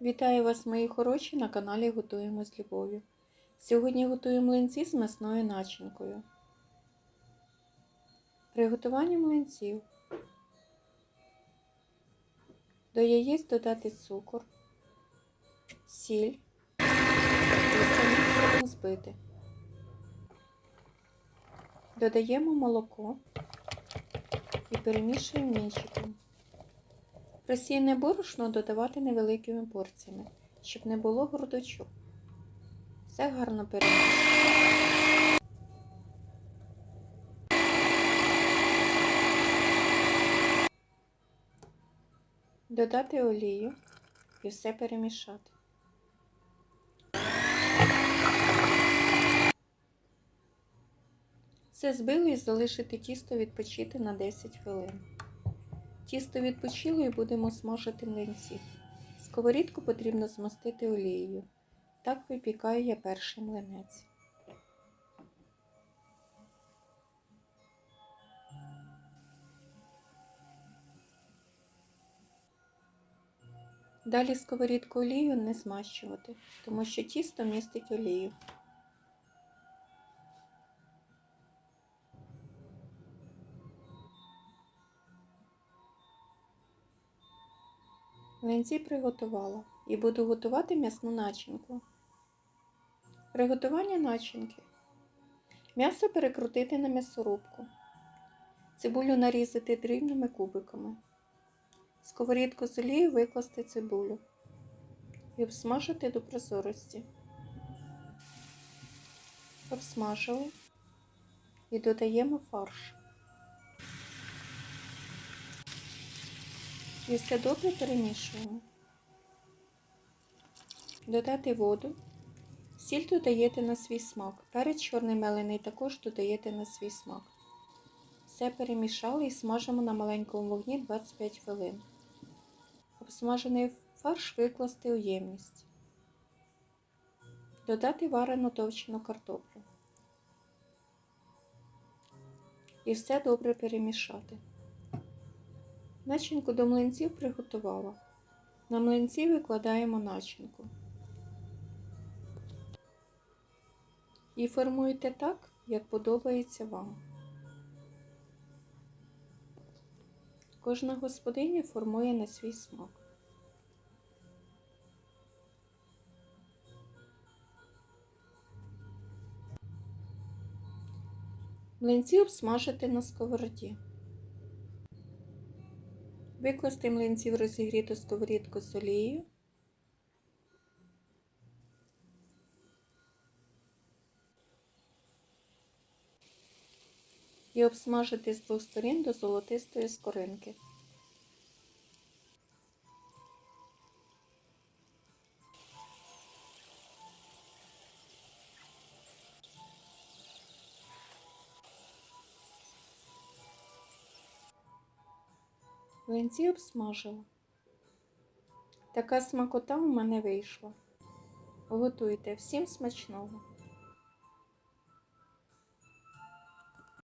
Вітаю вас, мої хороші, на каналі Готуємо з любов'ю. Сьогодні готуємо млинці з м'ясною начинкою. Приготування млинців. До яєць додати цукор, сіль і збити. Додаємо молоко і перемішуємо вінчиком. Просійне борошно додавати невеликими порціями, щоб не було грудочок. Все гарно перемішуємо. Додати олію і все перемішати. Все збили і залишити тісто відпочити на 10 хвилин. Тісто відпочило і будемо смажити млинці. Сковорідку потрібно змастити олією. Так випікаю я перший млинець. Далі сковорідку олією не змащувати, тому що тісто містить олію. Млинці приготувала і буду готувати м'ясну начинку. Приготування начинки. М'ясо перекрутити на м'ясорубку. Цибулю нарізати дрібними кубиками. Сковорідку з олією викласти цибулю і обсмажити до прозорості. Обсмажили і додаємо фарш. І все добре перемішуємо. Додати воду. Сіль додаєте на свій смак. Перець чорний мелений також додаєте на свій смак. Все перемішали і смажимо на маленькому вогні 25 хвилин. Обсмажений фарш викласти у ємність. Додати варену товчену картоплю. І все добре перемішати. Начинку до млинців приготувала. На млинці викладаємо начинку. І формуйте так, як подобається вам. Кожна господиня формує на свій смак. Млинці обсмажити на сковороді. Викласти млинці в розігріту сковорідку з олією. І обсмажити з двох сторін до золотистої скоринки. Млинці обсмажила. Така смакота у мене вийшла. Готуйте всім смачного!